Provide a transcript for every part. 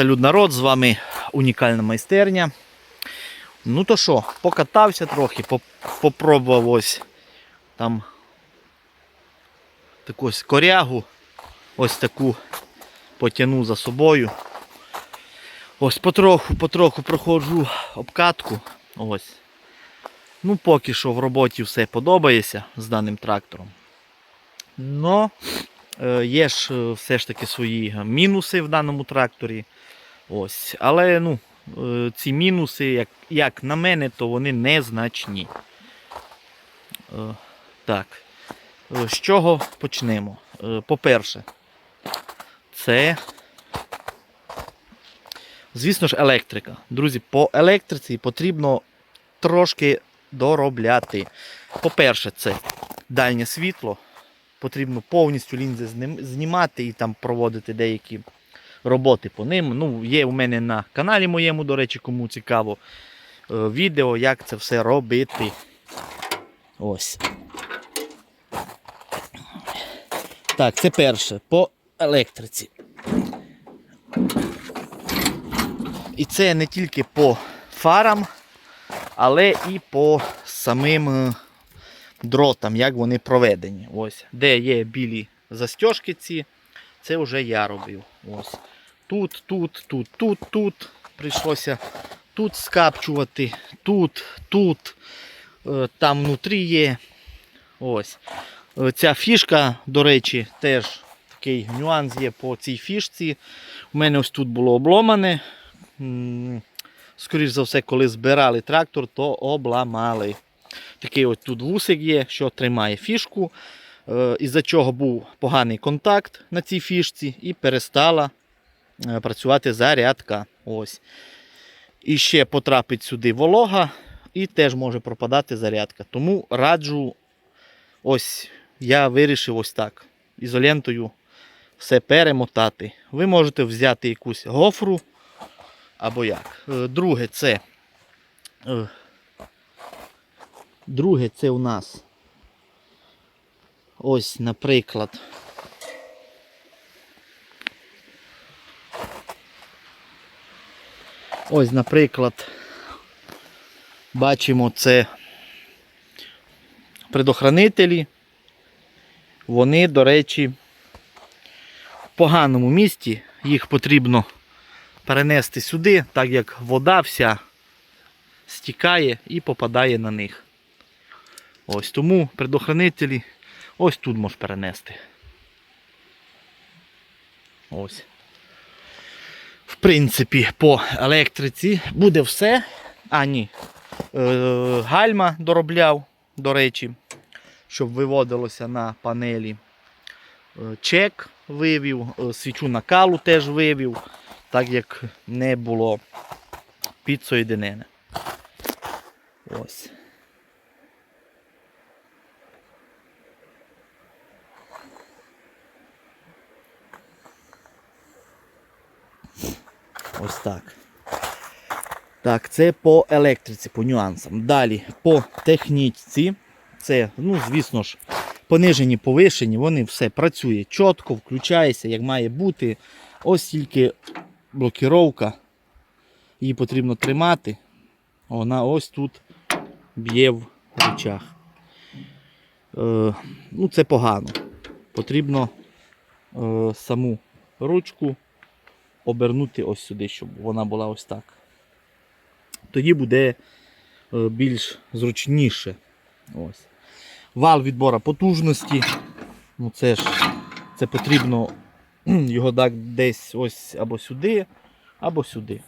Салют народ, з вами унікальна майстерня. Ну то що, покатався трохи, поп- попробував ось там таку ось корягу, ось таку потягну за собою. Ось потроху, потроху проходжу обкатку. Ось. Ну, поки що в роботі все подобається з даним трактором. Но е, є ж е, все ж таки свої мінуси в даному тракторі. Ось. Але ну, е, ці мінуси, як, як на мене, то вони незначні. Е, Так. Е, З чого почнемо? По-перше, це, звісно ж, електрика. Друзі, по електриці потрібно трошки доробляти. По-перше, це дальнє світло. Потрібно повністю лінзи знімати і там проводити деякі роботи по ним. Ну, є у мене на каналі моєму, до речі, кому цікаво, е, відео, як це все робити. Ось. Так, це перше. По електриці. І це не тільки по фарам, але і по самим е, дротам, як вони проведені. Ось, де є білі застежки ці, це вже я робив. Ось. Тут, тут, тут, тут, тут. Прийшлося тут скапчувати, тут, тут. Е, Там внутрі є. Ось. Е, Ця фішка, до речі, теж такий нюанс є по цій фішці. У мене ось тут було обломане. М, Скоріш за все, коли збирали трактор, то обламали. Такий ось тут вусик є, що тримає фішку. Е, Із-за чого був поганий контакт на цій фішці і перестала е, працювати зарядка. Ось. І ще потрапить сюди волога і теж може пропадати зарядка. Тому раджу, ось я вирішив ось так. Ізолентою все перемотати. Ви можете взяти якусь гофру або як. Е, Друге це. Друге це у нас. Ось, наприклад. Ось, наприклад, бачимо це предохранителі. Вони, до речі, в поганому місці. Їх потрібно перенести сюди, так як вода вся стікає і попадає на них. Ось тому предохранителі ось тут можеш перенести. Ось. В принципі, по електриці буде все. А, ні. Е, гальма доробляв, до речі, щоб виводилося на панелі. Е, чек вивів, е, свічу накалу теж вивів, так як не було підсоєдинене. Ось. Ось так. Так, це по електриці, по нюансам. Далі по техніці. Це, ну, звісно ж, понижені, повишені, вони все працює чітко, включається, як має бути. Ось тільки блокіровка. Її потрібно тримати. Вона ось тут б'є в речах. Е, ну, це погано. Потрібно е, саму ручку обернути ось сюди, щоб вона була ось так. Тоді буде е, більш зручніше. Ось. Вал відбора потужності. Ну це ж це потрібно його так десь ось або сюди, або сюди.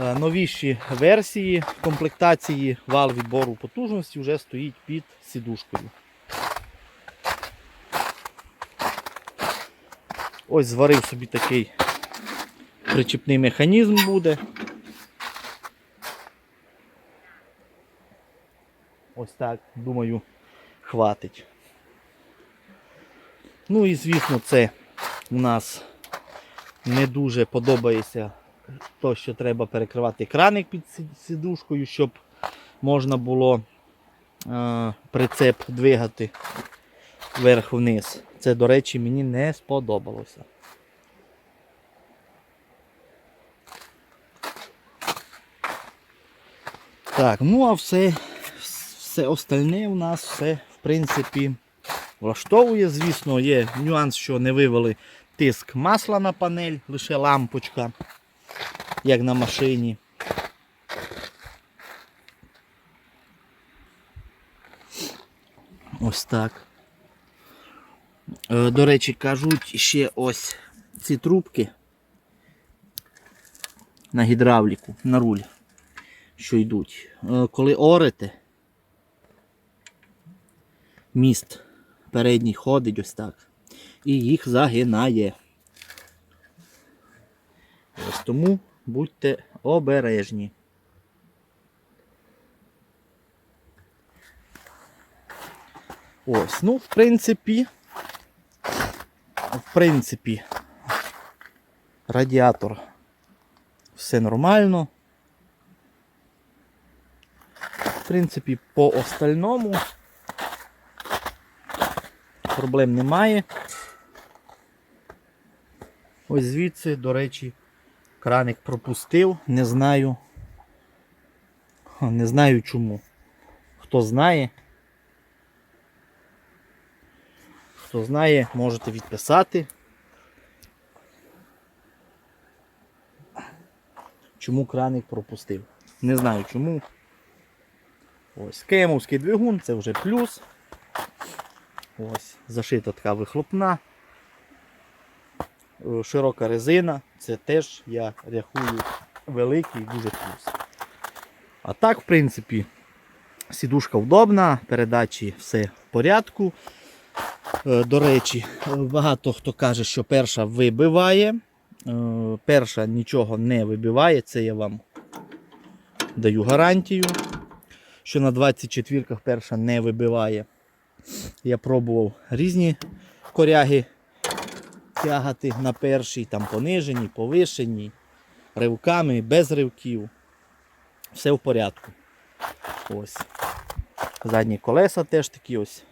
Е, Новіші версії комплектації вал відбору потужності вже стоїть під сідушкою. Ось зварив собі такий причіпний механізм буде. Ось так, думаю, хватить. Ну і звісно, це у нас не дуже подобається то, що треба перекривати краник під сі- сідушкою, щоб можна було е, прицеп двигати вверх-вниз. Це, до речі, мені не сподобалося. Так, ну а все все остальне у нас все, в принципі, влаштовує. Звісно, є нюанс, що не вивели тиск масла на панель, лише лампочка, як на машині. Ось так. Е, До речі, кажуть ще ось ці трубки на гідравліку, на руль, що йдуть. Е, Коли орете, міст передній ходить ось так. І їх загинає. Ось тому будьте обережні. Ось, ну, в принципі, в принципі, радіатор все нормально. В принципі, по остальному проблем немає. Ось звідси, до речі, краник пропустив, не знаю. Не знаю чому. Хто знає. Хто знає, можете відписати. Чому краник пропустив? Не знаю чому. Ось кемовський двигун, це вже плюс. Ось, зашита така вихлопна. Е, Широка резина, це теж я рахую великий дуже плюс. А так, в принципі, сідушка вдобна, передачі все в порядку. Е, До речі, багато хто каже, що перша вибиває. Е, Перша нічого не вибиває, це я вам даю гарантію, що на 24-ках перша не вибиває. Я пробував різні коряги тягати на першій, там понижені, повишені, ривками, без ривків. Все в порядку. Ось. Задні колеса теж такі ось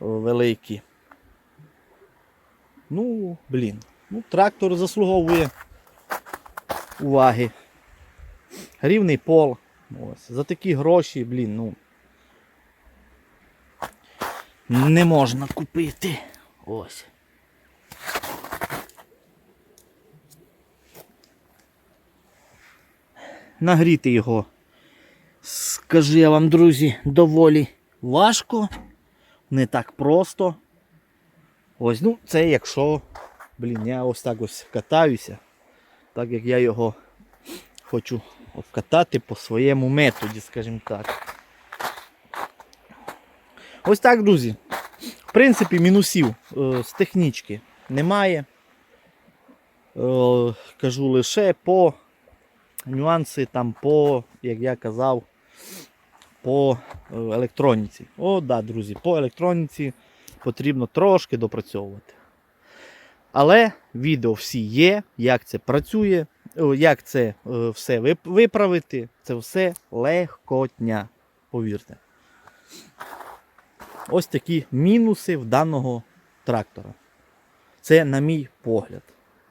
великі. Ну, блін. Ну, трактор заслуговує уваги. Рівний пол. Ось. За такі гроші, блін, ну. Не можна купити. Ось. Нагріти його. Скажу я вам, друзі, доволі важко. Не так просто. Ось, ну, це якщо, блін, я ось так ось катаюся. Так як я його хочу обкатати по своєму методі, скажімо так. Ось так, друзі. В принципі, мінусів е, з технічки немає. Е, кажу лише по нюанси там по, як я казав, по е, електроніці. О, да, друзі, по електроніці потрібно трошки допрацьовувати. Але відео всі є, як це працює, як це е, все виправити. Це все легкотня, повірте. Ось такі мінуси в даного трактора. Це на мій погляд.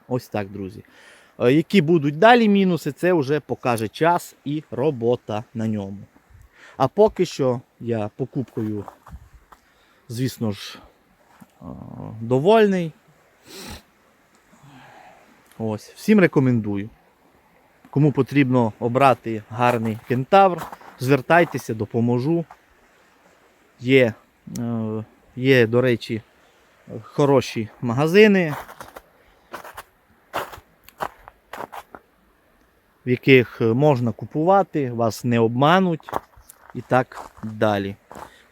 Ось так, друзі. Е, Які будуть далі мінуси, це вже покаже час і робота на ньому. А поки що я покупкою, звісно ж, довольний. Ось, всім рекомендую. Кому потрібно обрати гарний кентавр, звертайтеся, допоможу. Є, е, є, до речі, хороші магазини, в яких можна купувати, вас не обмануть і так далі.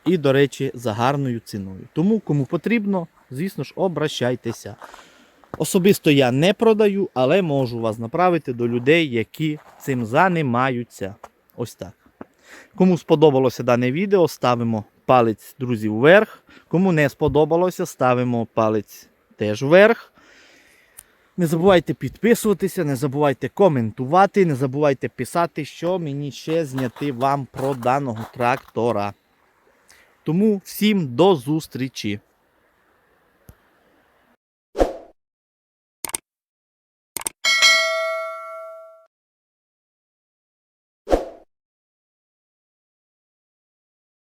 І, до речі, за гарною ціною. Тому, кому потрібно, звісно ж, обращайтеся. Особисто я не продаю, але можу вас направити до людей, які цим займаються. Ось так. Кому сподобалося дане відео, ставимо палець, друзі, вверх. Кому не сподобалося, ставимо палець теж вверх. Не забувайте підписуватися, не забувайте коментувати, не забувайте писати, що мені ще зняти вам про даного трактора. Тому всім до зустрічі!